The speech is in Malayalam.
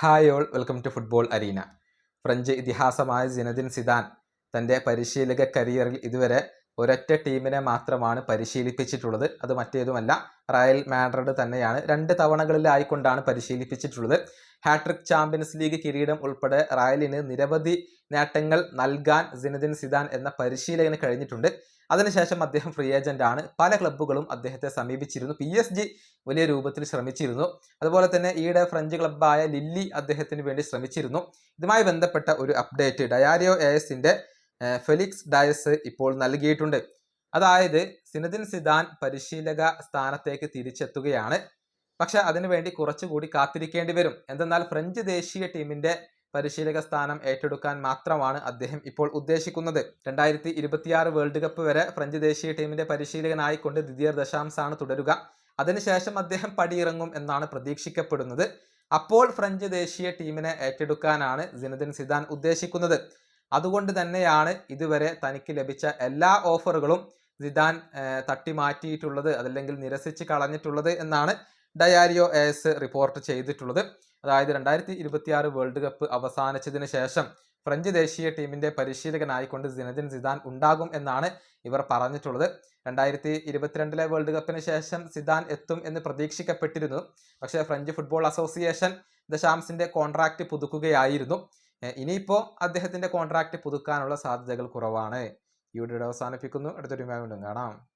Hi all welcome to football arena. French ഇതിഹാസമായ Zinedine Zidane തന്റെ പരിശീലക കരിയറിൽ ഇതുവരെ ഒരൊറ്റ ടീമിനെ മാത്രമാണ് പരിശീലിപ്പിച്ചിട്ടുള്ളത്. അത് മറ്റേതുമല്ല. റയൽ മാഡ്രിഡ് തന്നെയാണ്. രണ്ട് തവണകളിലായിക്കൊണ്ടാണ് പരിശീലിപ്പിച്ചിട്ടുള്ളത്. ഹാട്രിക് ചാമ്പ്യൻസ് ലീഗ് കിരീടം ഉൾപ്പെടെ റയലിന് നിരവധി നേട്ടങ്ങൾ നൽകാൻ സിനദിൻ സിദാൻ എന്ന പരിശീലകന് കഴിഞ്ഞിട്ടുണ്ട്. അതിനുശേഷം അദ്ദേഹം ഫ്രീ ഏജന്റ് ആണ്. പല ക്ലബ്ബുകളും അദ്ദേഹത്തെ സമീപിച്ചിരുന്നു. പി എസ് ജി വലിയ രൂപത്തിൽ ശ്രമിച്ചിരുന്നു. അതുപോലെ തന്നെ ഈയിടെ ഫ്രഞ്ച് ക്ലബ്ബായ ലില്ലി അദ്ദേഹത്തിന് വേണ്ടി ശ്രമിച്ചിരുന്നു. ഇതുമായി ബന്ധപ്പെട്ട ഒരു അപ്ഡേറ്റ് ഡയാരിയോ എസിന്റെ ഫെലിക്സ് ഡയസ് ഇപ്പോൾ നൽകിയിട്ടുണ്ട്. അതായത് സിനദിൻ സിദാൻ പരിശീലക സ്ഥാനത്തേക്ക് തിരിച്ചെത്തുകയാണ്. പക്ഷെ അതിനുവേണ്ടി കുറച്ചുകൂടി കാത്തിരിക്കേണ്ടി വരും. എന്തെന്നാൽ ഫ്രഞ്ച് ദേശീയ ടീമിന്റെ പരിശീലക സ്ഥാനം ഏറ്റെടുക്കാൻ മാത്രമാണ് അദ്ദേഹം ഇപ്പോൾ ഉദ്ദേശിക്കുന്നത്. രണ്ടായിരത്തി ഇരുപത്തിയാറ് വേൾഡ് കപ്പ് വരെ ഫ്രഞ്ച് ദേശീയ ടീമിന്റെ പരിശീലകനായിക്കൊണ്ട് ദിദിയർ ദശാംസാണ് തുടരുക. അതിനുശേഷം അദ്ദേഹം പടിയിറങ്ങും എന്നാണ് പ്രതീക്ഷിക്കപ്പെടുന്നത്. അപ്പോൾ ഫ്രഞ്ച് ദേശീയ ടീമിനെ ഏറ്റെടുക്കാനാണ് സിനദിൻ സിദാൻ ഉദ്ദേശിക്കുന്നത്. അതുകൊണ്ട് തന്നെയാണ് ഇതുവരെ തനിക്ക് ലഭിച്ച എല്ലാ ഓഫറുകളും സിദാൻ തട്ടി മാറ്റിയിട്ടുള്ളത് അതല്ലെങ്കിൽ നിരസിച്ച് കളഞ്ഞിട്ടുള്ളത് എന്നാണ് ഡയാരിയോ എസ് റിപ്പോർട്ട് ചെയ്തിട്ടുള്ളത്. അതായത് രണ്ടായിരത്തി ഇരുപത്തിയാറ് വേൾഡ് കപ്പ് അവസാനിച്ചതിന് ശേഷം ഫ്രഞ്ച് ദേശീയ ടീമിന്റെ പരിശീലകനായിക്കൊണ്ട് സിനദിൻ സിദാൻ ഉണ്ടാകും എന്നാണ് ഇവർ പറഞ്ഞിട്ടുള്ളത്. രണ്ടായിരത്തി ഇരുപത്തിരണ്ടിലെ വേൾഡ് കപ്പിന് ശേഷം സിദാൻ എത്തും എന്ന് പ്രതീക്ഷിക്കപ്പെട്ടിരുന്നു. പക്ഷേ ഫ്രഞ്ച് ഫുട്ബോൾ അസോസിയേഷൻ ദശാംസിന്റെ കോൺട്രാക്ട് പുതുക്കുകയായിരുന്നു. ഇനിയിപ്പോൾ അദ്ദേഹത്തിന്റെ കോൺട്രാക്റ്റ് പുതുക്കാനുള്ള സാധ്യതകൾ കുറവാണ്. വീഡിയോ അവസാനിപ്പിക്കുന്നു. അടുത്തൊരു വീണ്ടും കാണാം.